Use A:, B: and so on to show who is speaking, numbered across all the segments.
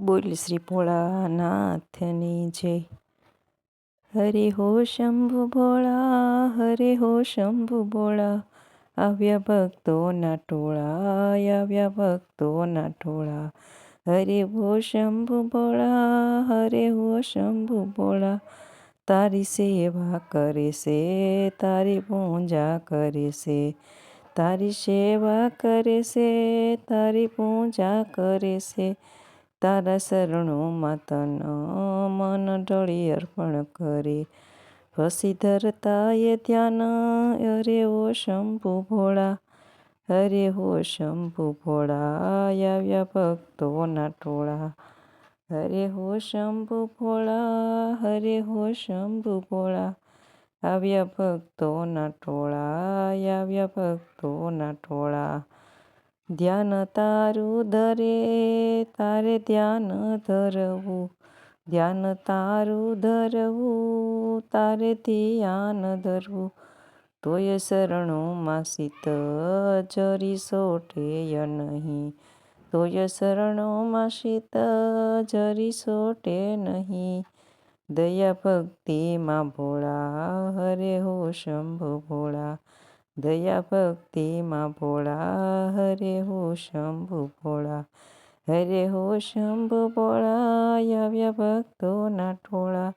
A: બોલ શ્રી ભોળાનાથની જય. હરે હો શંભુ ભોળા, હરે હો શંભુ ભોળા. આવ્યા ભક્તોના ટોળા, આવ્યા ભક્તોના ટોળા. હરે હો શંભુ ભોળા, હરે હો શંભુ ભોળા. તારી સેવા કરે છે તારી પૂજા કરે છે તારી સેવા કરે છે તારી પૂજા કરે છે તારા શરણોમાં તન મન ઢળી અર્પણ કરે. પછી ધરતા એ ધ્યાન અરે ઓ શંભુ ભોળા હરે હો શંભુ ભોળા આવ્યા ભક્તોના ટોળા. હરે હો શંભુ ભોળા હરે હો શંભુ ભોળા, આવ્યા ભક્તોના ટોળા, આવ્યા ભક્તોના ટોળા. ધ્યાન તારું ધરે, તારે ધ્યાન ધરવું. ધ્યાન તારું ધરવું, તારે ધ્યાન ધરવું. તોય શરણોમાં માસિત જરી સોટેય નહીં. તોય શરણોમાં માસિત જરી સોટે નહીં. દયા ભક્તિમાં ભોળા, હરે હો શંભુ ભોળા. દયા ભક્તિમાં ભોળા હરે હો શંભુ ભોળા હરે હો શંભુ ભોળા આવ્યા ભક્તોના ટોળા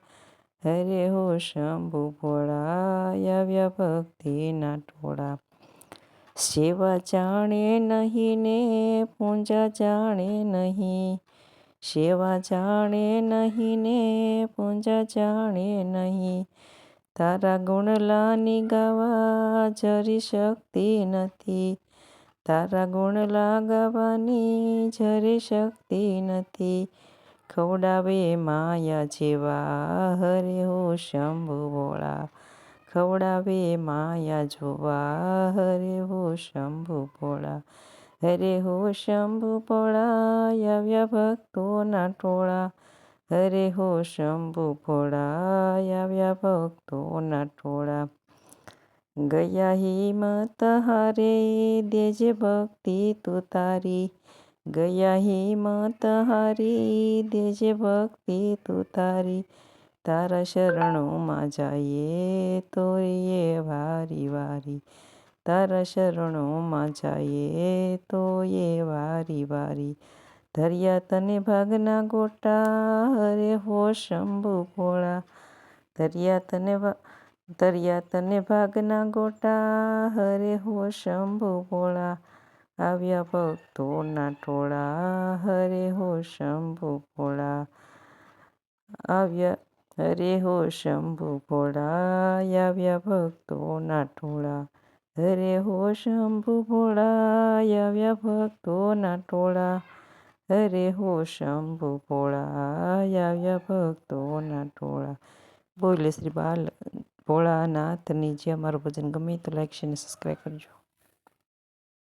A: હરે હો શંભુ ભોળા આવ્યા ભક્તિના ટોળા સેવા જાણે નહીં ને પૂજા જાણે નહીં સેવા જાણે નહીં ને પૂજા જાણે નહીં તારા ગુણલાની ગાવા જરી શક્તિ નથી. તારા ગુણ લાગવાની જરી શક્તિ નથી. ખવડાવે માયા જેવા હરે હો શંભુ ભોળા. ખવડાવે માયા જોવા હરે હો શંભુ ભોળા. હરે હો શંભુ ભોળા, આવ્યા ભક્તોના ટોળા. હરે હો શંભુ ભોળા આવ્યા ભક્તોના ટોળા. ગયા હિંમત હારે, દેજે ભક્તિ તું તારી. ગયા હિંમત હારી, દેજે ભક્તિ તું તારી. તારા શરણોમાં જાઈએ તોરીએ વારી વારી. તારા શરણોમાં જાઈએ તો એ વારી વારી. ધર્યા તને ભાગના ગોટા, હરે હો શંભુ ભોળા. ધર્યા તને ધર્યા તને ભાગના ગોટા, હરે હો શંભુ ભોળા. આવ્યા ભક્તોના ટોળા, હરે હો શંભુ ભોળા. આવ્યા, હરે હો શંભુ ભોળા, આવ્યા ભક્તોના ટોળા. હરે હો શંભુ ભોળા, આવ્યા ભક્તોના ટોળા. હરે હો શંભુ ભોળા આવ્યા ભક્તોના ટોળા. બોલે શ્રી બાલ ભોળાનાથની જે અમારું ભજન ગમે તો લાઈક શેર અને સબસ્ક્રાઈબ કરજો.